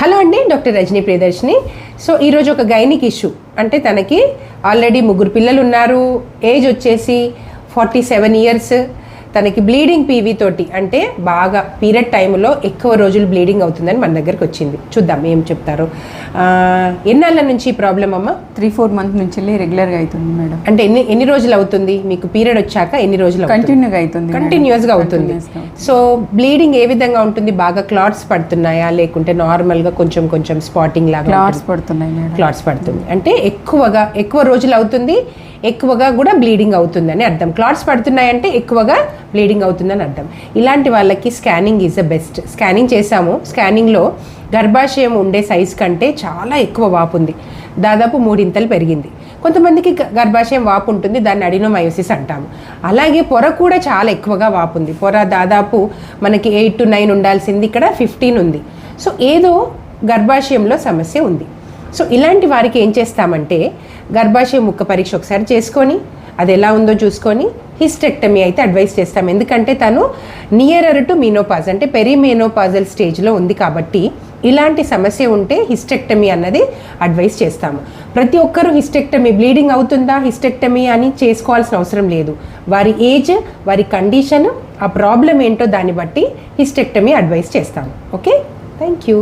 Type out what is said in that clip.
Hello అండి doctor Rajani Priyadarshini. So ఈరోజు ఒక గైనిక్ ఇష్యూ. అంటే తనకి ఆల్రెడీ ముగ్గురు పిల్లలు ఉన్నారు. ఏజ్ వచ్చేసి ఫార్టీ సెవెన్ ఇయర్స్. తనకి బ్లీడింగ్ పీవీ తోటి అంటే బాగా పీరియడ్ టైంలో ఎక్కువ రోజులు బ్లీడింగ్ అవుతుందని మన దగ్గరికి వచ్చింది. చూద్దాం ఏం చెప్తారు. ఎన్నాళ్ళ నుంచి ప్రాబ్లం అమ్మ? త్రీ ఫోర్ మంత్ నుంచి రెగ్యులర్గా అవుతుంది మేడం. అంటే ఎన్ని ఎన్ని రోజులు అవుతుంది? మీకు పీరియడ్ వచ్చాక ఎన్ని రోజులు? కంటిన్యూగా అవుతుంది. కంటిన్యూస్గా అవుతుంది. సో బ్లీడింగ్ ఏ విధంగా ఉంటుంది? బాగా క్లాట్స్ పడుతున్నాయా? లేకుంటే నార్మల్గా కొంచెం కొంచెం స్పాటింగ్ లాగా క్లాట్స్ పడుతున్నాయి క్లాట్స్ పడుతుంది. అంటే ఎక్కువగా ఎక్కువ రోజులు అవుతుంది ఎక్కువగా కూడా బ్లీడింగ్ అవుతుందని అర్థం. క్లాట్స్ పడుతున్నాయంటే ఎక్కువగా బ్లీడింగ్ అవుతుందని అర్థం. ఇలాంటి వాళ్ళకి scanning is the best scanning చేసాము స్కానింగ్లో గర్భాశయం ఉండే సైజ్ కంటే చాలా ఎక్కువ వాపు ఉంది. దాదాపు మూడింతలు పెరిగింది. కొంతమందికి గర్భాశయం వాపు ఉంటుంది. దాన్ని అడినోమయోసిస్ అంటాము. అలాగే పొర కూడా చాలా ఎక్కువగా వాపు ఉంది. పొర దాదాపు మనకి ఎయిట్ టు నైన్ ఉండాల్సింది. ఇక్కడ ఫిఫ్టీన్ ఉంది. సో ఏదో గర్భాశయంలో సమస్య ఉంది. సో ఇలాంటి వారికి ఏం చేస్తామంటే గర్భాశయ ముక్క పరీక్ష ఒకసారి చేసుకొని అది ఎలా ఉందో చూసుకొని హిస్టెక్టమీ అయితే అడ్వైస్ చేస్తాం. ఎందుకంటే తను నియరర్ టు మీనోపాజ్ అంటే పెరిమేనోపాజల్ స్టేజ్లో ఉంది కాబట్టి ఇలాంటి సమస్య ఉంటే హిస్టెక్టమీ అన్నది అడ్వైస్ చేస్తాము. ప్రతి ఒక్కరూ హిస్టెక్టమీ బ్లీడింగ్ అవుతుందా హిస్టెక్టమీ అని చేసుకోవాల్సిన అవసరం లేదు. వారి ఏజ్ వారి కండిషన్ ఆ ప్రాబ్లం ఏంటో దాన్ని బట్టి హిస్టెక్టమీ అడ్వైస్ చేస్తాము. ఓకే? Thank you.